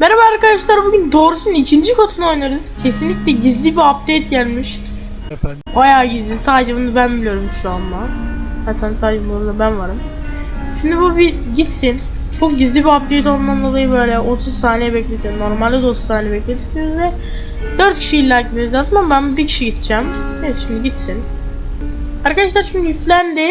Merhaba arkadaşlar bugün doğrusunun ikinci katını oynarız. Kesinlikle gizli bir update gelmiş. Efendim. Bayağı gizli. Sadece bunu ben biliyorum şu anda. Zaten sadece burada ben varım. Şimdi bu bir gitsin. Çok gizli bir update olmanın dolayı böyle 30 saniye bekletiyorum. Normalde de 30 saniye bekletiyoruz ve 4 kişi illa gitmeniz lazım ama ben bir kişi gideceğim. Evet şimdi gitsin. Arkadaşlar şimdi yüklendi.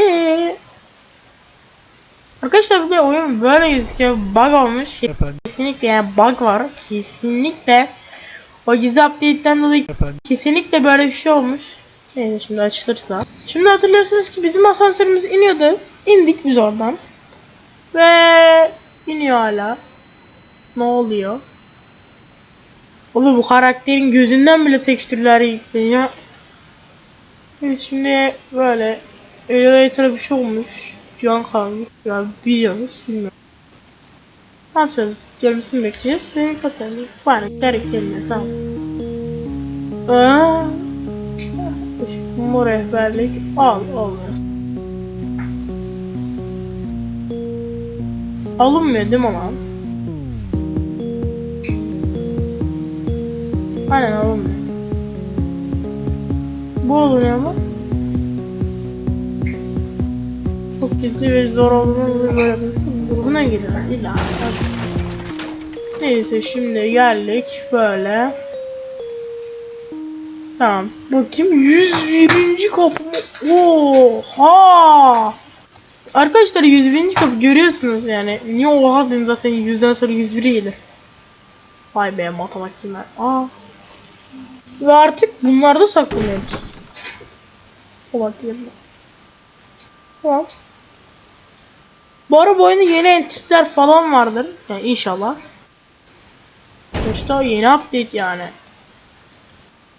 Arkadaşlar bir de oyun böyle gözüküyor. Bug olmuş. Efendim. Kesinlikle yani bug var. Kesinlikle. O gizli update'den dolayı Efendim. kesinlikle böyle bir şey olmuş. Neyse şimdi açılırsa. Şimdi hatırlıyorsunuz ki bizim asansörümüz iniyordu. İndik biz oradan. Ve iniyor hala. Ne oluyor? Oğlum bu karakterin gözünden bile tekstürler yükleniyor. Evet şimdi böyle elevator'a bir şey olmuş. Can kalmış. Ya biliyoruz bilmiyorum. Ne yapacağız? Gelmesini bekleyeceğiz ve kapatalım. Bana gerek gelmiyor tamam. Aa, bu rehberlik al olmuyor. Alınmıyor değil mi lan? Aynen alınmıyor. Bu oluyor mu? Ciddi ve zor olduğunu böyle grubuna giriyor. İlla. Neyse şimdi geldik böyle. Tamam. Bakayım 101. kapı. Oha! Arkadaşlar 101. kapı görüyorsunuz yani. Niye oha dedim zaten 100'den sonra 101 gelir. Vay be matematikler. Aa. Ve artık bunlarda saklanıyoruz. Olabilir mi? Tamam. Bu ara bu oyunda yeni entitler falan vardır. Yani inşallah. İşte o yeni update yani.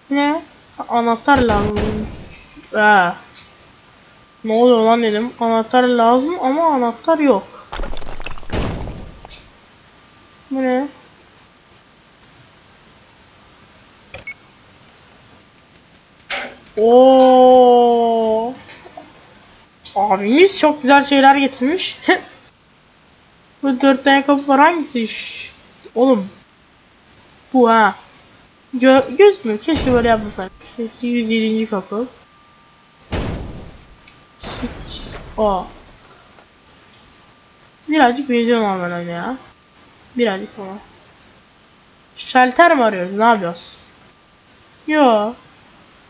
Ne? Anahtar lazım. Ee. Ne oluyor lan dedim. Anahtar lazım ama anahtar yok. Bu ne? Oo. Abimiz çok güzel şeyler getirmiş. Bu dört kapı var hangisi? Şş, Oğlum. Bu ha. Gö göz mü? Keşke böyle yapmasak. Sesi 107. kapı. O. Birazcık benziyor ama ben ya. Birazcık ama. Şalter mi arıyoruz? Ne yapıyoruz? Yo.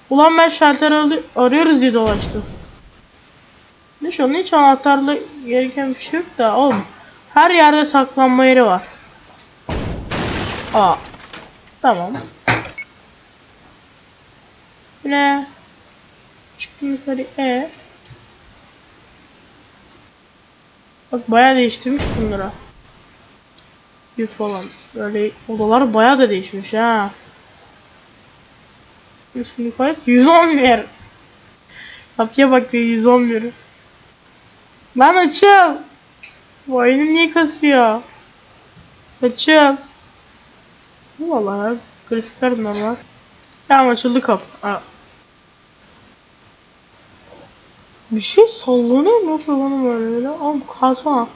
Ulan ben şalter arı- arıyoruz diye dolaştım. Şu an hiç anahtarlı gereken bir şey yok da oğlum. Her yerde saklanma yeri var. Aa. Tamam. Ne? Çıktım yukarı. E. Bak bayağı değiştirmiş bunlara. Bir falan. Böyle odalar bayağı da değişmiş ha. Şimdi kaç? 111. Kapıya bak ya 111. Lan açım. Bu oyunum niye kasıyor? Açım. Vallahi grafikler normal. Tamam açıldı kapı. Aa. Bir şey sallanıyor mu falan böyle öyle? Ama kalsana.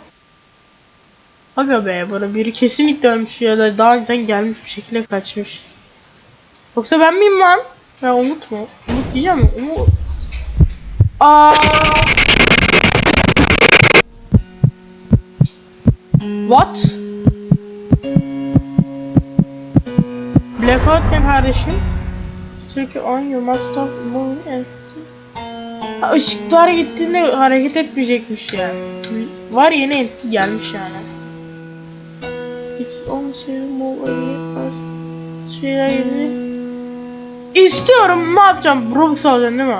Aga be bana biri kesinlikle ölmüş ya da daha önceden gelmiş bir şekilde kaçmış. Yoksa ben miyim lan? Ya Umut mu? Umut diyeceğim mi? Umut. Aa. What? Blackout ne kardeşim? Çünkü on you must stop moving Ha, ışıklar gittiğinde hareket etmeyecekmiş ya. Var yeni etki gelmiş yani. Hiç on şey şeyler gibi. İstiyorum ne yapacağım? Robux alacaksın değil mi?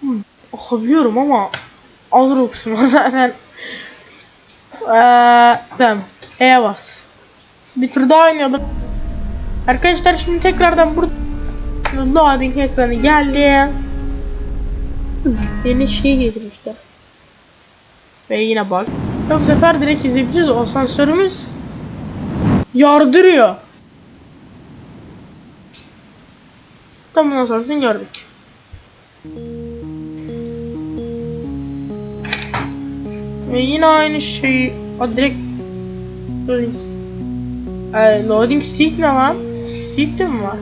Hmm, alabiliyorum ama al Robux'umu zaten. Eee tamam. E'ye bas. Bir tur daha oynayalım. Arkadaşlar şimdi tekrardan burada Loading ekranı geldi. Yeni şey getirmişler. Ve yine bak. Bu sefer direkt izleyebileceğiz. O asansörümüz yardırıyor. Tam bundan sonrasını gördük. Ve yine aynı şey. O direkt Loading. Ay, loading seek ne lan? Seek de mi var?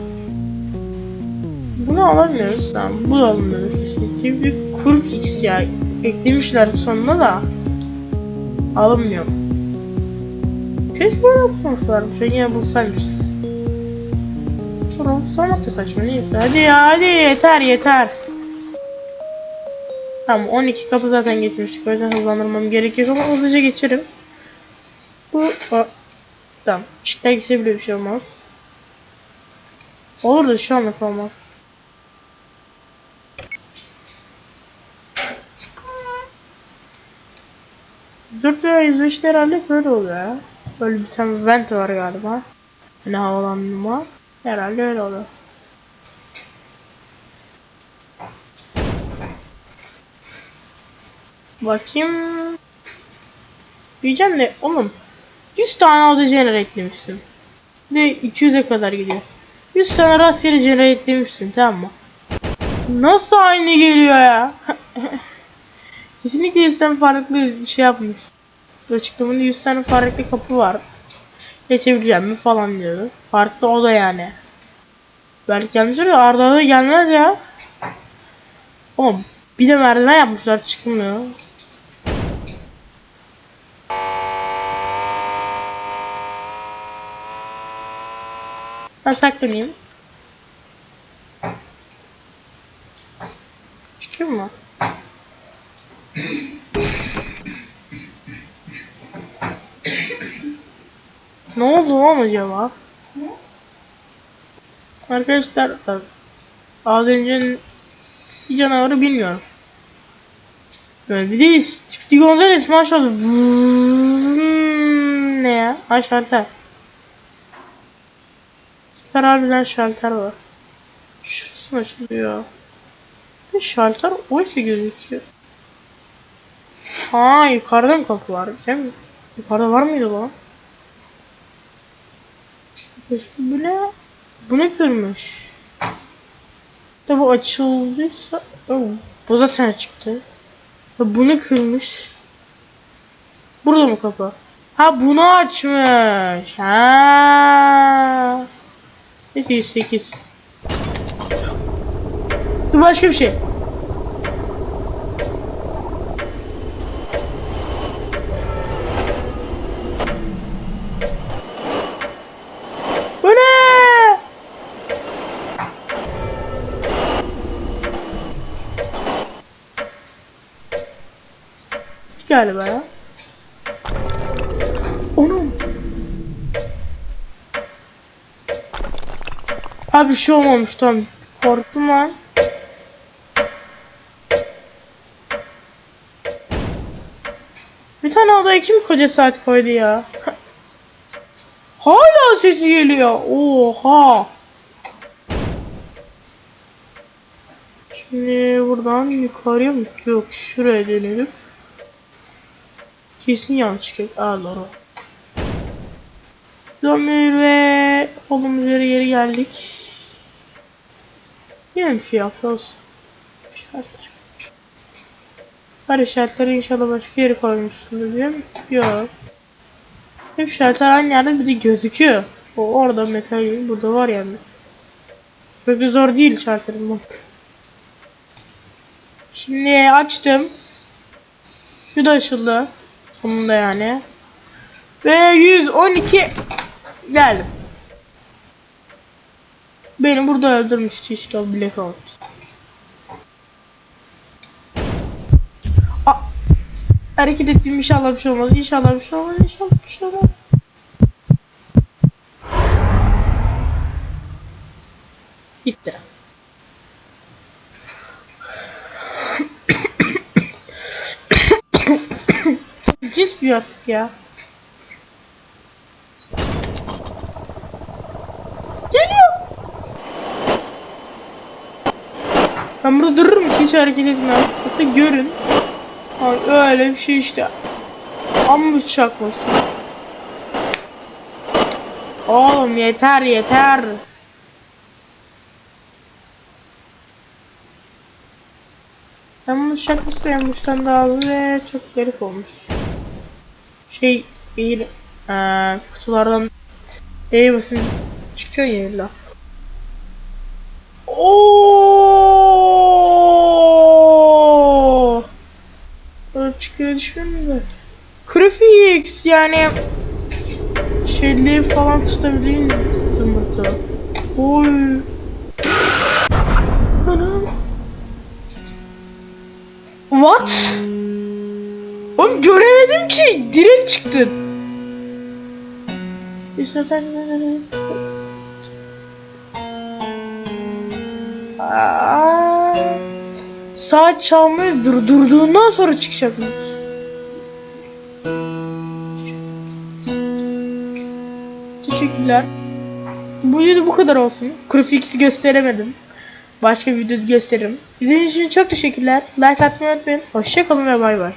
Bunu alamıyoruz tamam. Bu da alınmıyor kesinlikle. Bir kur fix ya. Eklemişler sonuna da. Alınmıyor. Keşke böyle. Şöyle yine bulsaymış. Sonra sormak da saçma neyse. Hadi ya hadi yeter yeter. Tamam 12 kapı zaten geçmiştik. O yüzden hızlandırmam gerekiyor ama hızlıca geçerim. Bu o, tamam. İşte gitse bile bir şey olmaz. Olur da şu anlık olmaz. Dört veya 105 herhalde böyle oluyor ya. Böyle bir tane vent var galiba. Hani havalandırma. Herhalde öyle oluyor. Bakayım. Diyeceğim de oğlum 100 tane auto generate eklemişsin. Ve 200'e kadar gidiyor. 100 tane rastgele generate eklemişsin tamam mı? Nasıl aynı geliyor ya? Kesinlikle 100 tane farklı bir şey yapmış. Açıklamada 100 tane farklı kapı var. Geçebileceğim mi falan diyordu. Farklı o da yani. Belki gelmiştir ya arda arda gelmez ya. Oğlum bir de merdiven yapmışlar çıkmıyor. Ben saklanayım. Çıkıyor mu? ne oldu lan acaba? Arkadaşlar az önce canavarı bilmiyorum. Böyle bir de Gonzales maşallah. Ne ya? Ha şalter. Harbiden şalter var. Şurası mı açılıyor? Bir şalter oysa gözüküyor. Ha yukarıda mı kapı var? Mi? Yukarıda var mıydı lan? Bu ne? Bu ne kırmış? Da bu açıldıysa... Oh, bu da sen çıktı. Ya bu ne kırmış? Burada mı kapı? Ha bunu açmış. Ha. Neyse 108. Dur başka bir şey. Bu ne? Galiba Abi bir şey olmamış tamam. Korktum lan. Bir tane odaya kim koca saat koydu ya? Hala sesi geliyor. Oha. Şimdi buradan yukarıya mı? Yok şuraya dönelim. Kesin yanlış çıkacak. Aa doğru. Zomir ve olduğumuz yere geri geldik. Yine bir şey yaptı olsun. Şartlar. Her şartları inşallah başka yere koymuşsundur değil mi? Yok. Hep şartlar aynı yerde bir de gözüküyor. O orada metal gibi burada var yani. Da zor değil şartların bak. Şimdi açtım. Şu da açıldı. Sonunda yani. Ve 112 geldim. Beni burada öldürmüştü işte o Blackout. Aa, hareket ettiğim inşallah bir şey olmaz. İnşallah bir şey olmaz. İnşallah bir şey olmaz. Gitti. Cins bir artık ya. Geliyor. Ben burada dururum hiç hareket etmem. Hatta görün. Ay öyle bir şey işte. Amma çakması. Oğlum yeter yeter. Bunu şakası yapmıştan daha ve çok garip olmuş. Şey değil. Ee, kutulardan basın çıkıyor ya illa. Oo! Çıkıyor düşünmüyorum da. Grafix yani şeyleri falan tutabilir zımbırtı. Oy. Anam. What? Oğlum göremedim ki. Direkt çıktın. İstersen... Aa, saat çalmayı durdurduğundan sonra çıkacak mı? Teşekkürler. Bu video bu kadar olsun. Grafix'i gösteremedim. Başka bir videoda gösteririm. İzlediğiniz için çok teşekkürler. Like atmayı unutmayın. Hoşçakalın ve bay bay.